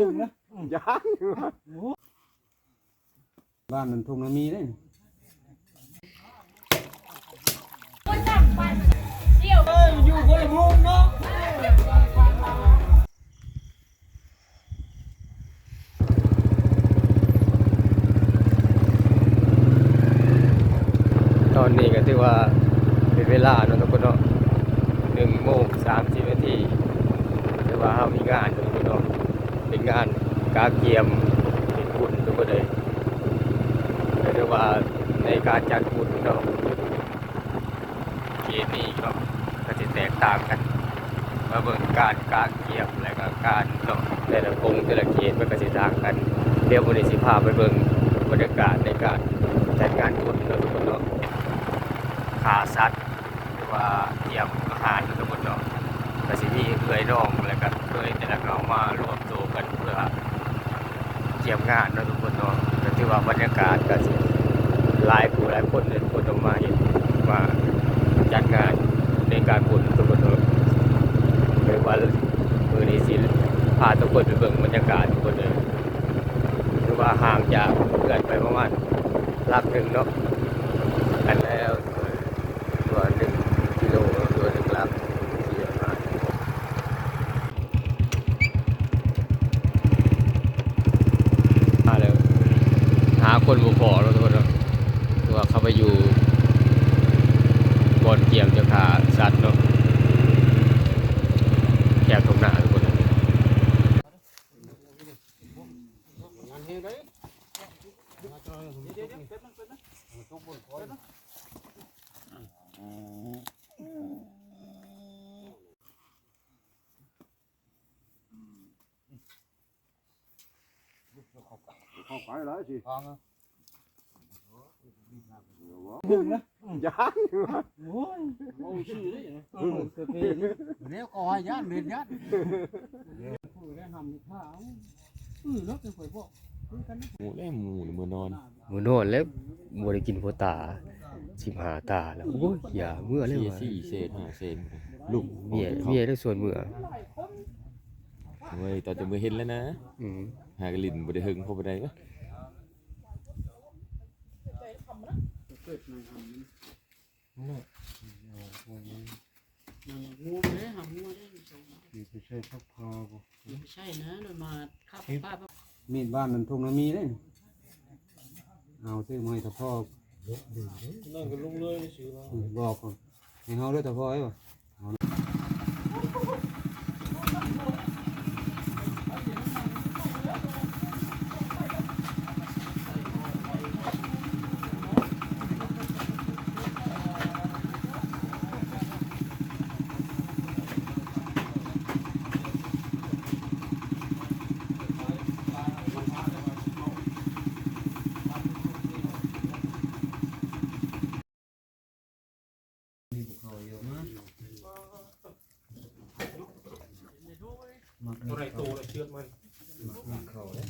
ถึงนะยังบ้านมันทุ่งนามีได้อยู่คนละมุมเนาะตอนนี้ก็ถือว่าเป็นเวลาเนาะทุกคนเนาะหนึ่งโมงสามสิบนาทีถือว่าเรามีงานอยู่ทุกคนเนาะ เป็นงานกาเกียมเป็นบุญทุกคนเลยก็ถือว่าในการจัดบุญเนาเกียนี้เนาะก็จะแตกต่างกันมาเบิ่งการกาเกียมและก็การเนาแต่ละองค์แต่ละเกียรมันก็จะต่างกันเดี๋ยววันนี้สิพาไปเบิ่งบรรยากาศในการจัดงานบุญเนาทุกคนเนาะขาสัตว์หรือว่าเตรียมอาหารทุกคนเนาะก็สิมีเคยน้องแล้วก็เคยแต่ละก็เอามารวม กันเพื่อเตรียมงานนะทุกคนเนาะก็ถือว่าบรรยากาศก็สิหลายผู้หลายคนเลยคนออกมาเห็นมาจัดงานในการบุญทุกคนเนาะเป็นวันมือนี้สิพาทุกคนไปเบิ่งบรรยากาศทุกคนเลยถือว่าห่างจากเพื่อนไปประมาณลักหนึ่งเนาะ กันแล้วตัวหนึ่งกิโลตัวหนึ่งลับเยอะมากมาแล้วหา คนบุกขอแล้วทุกคนเนาะตัวเข้าไปอยู่บนเกี่ยมจะขาสัตว์เนาะแคบตรงหน้าทุกคนเนาะงา นเฮ็ดได้เข้าไปแล้วสิฟังอะถึงนะยังโอ้ยโอ้ชื่อได้ยังไงเออเตะเปนแล้วก็ให้ย่านเรียนย่านผู้ได้ทำข้าวเออแล้วจะข่อยบอกคือกันนะหมูได้หมูหรือมือนอนหมูนวดแล้วบริกินโพตาสิบหาตาแล้วโอ้ยอย่าเมื่อเลยสี่ว่ะสี่เศษห้าเศษลูกเมียเมียได้ส่วนเมื่อเว้ยตอนจะมือเห็นแล้วนะอืมหากระลินบ่ได้หึงเข้าไปได้ปะ เกิดนายทำนี่งูเลยหำงูได้ไม่ใช่ทักพอบ่ไม่ใช่นะเรามาข้าวป้ามีดบ้านมันทุ่งน้ำมีเลยเอาซื้อมาให้ตะพ่อนั่งกับลุงเลยสิว่าอืมบอกก่อนให้เฮาด้วยตะพ่อไอ้บ่ มักอะไรโตเลยเชือกมันมักเขาเลย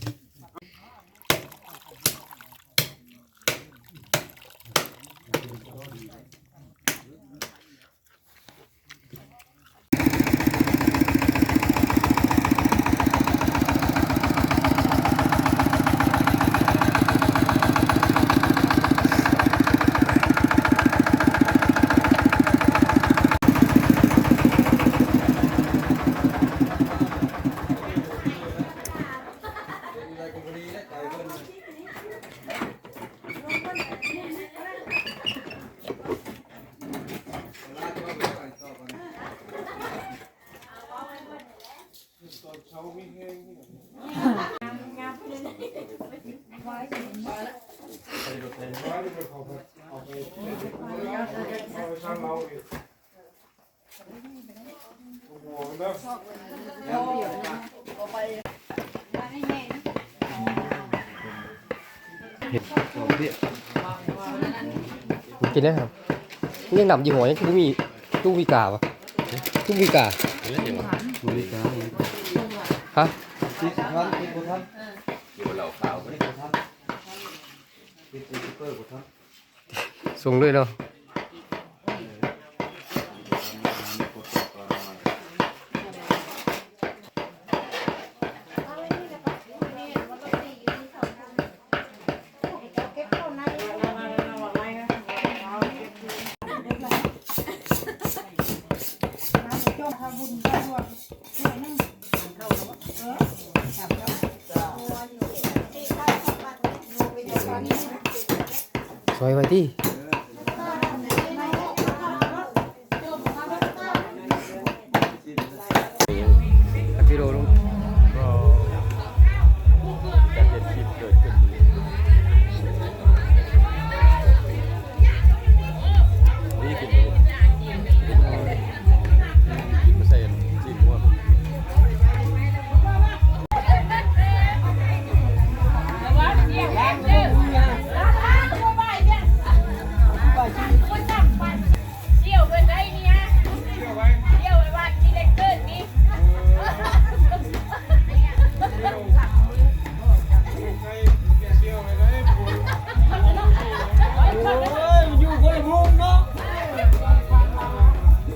กินได้ครับมึงยังนำยี่ห้อยังคือมีตู้วีกาวะตู้วีกาเห็นแล้วยังวะบริการฮะติดทันติดบ่ทันอยู่บนเหล่าขาวก็ได้ สูงส่งเลยเนาะเออ ที่พี่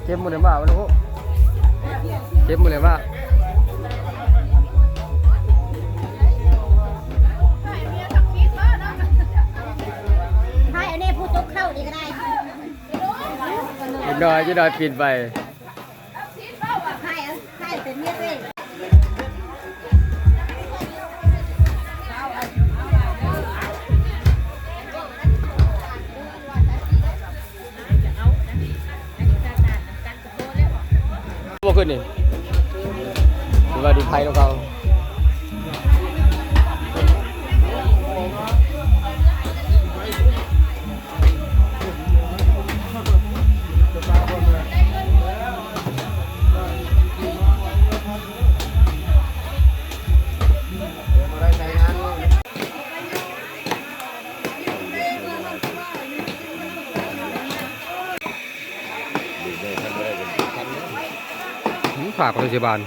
เก็บหมดเลยบ้าวะลูกเก็บหมดเลยบ้าให้อันนี้ผู้จกเข้านี่ก็ได้อีกหน่อยจะหน่อยปิดไป ขึ้นนี่สวัสดีไทยของเขา ฝากโรงพยาบาล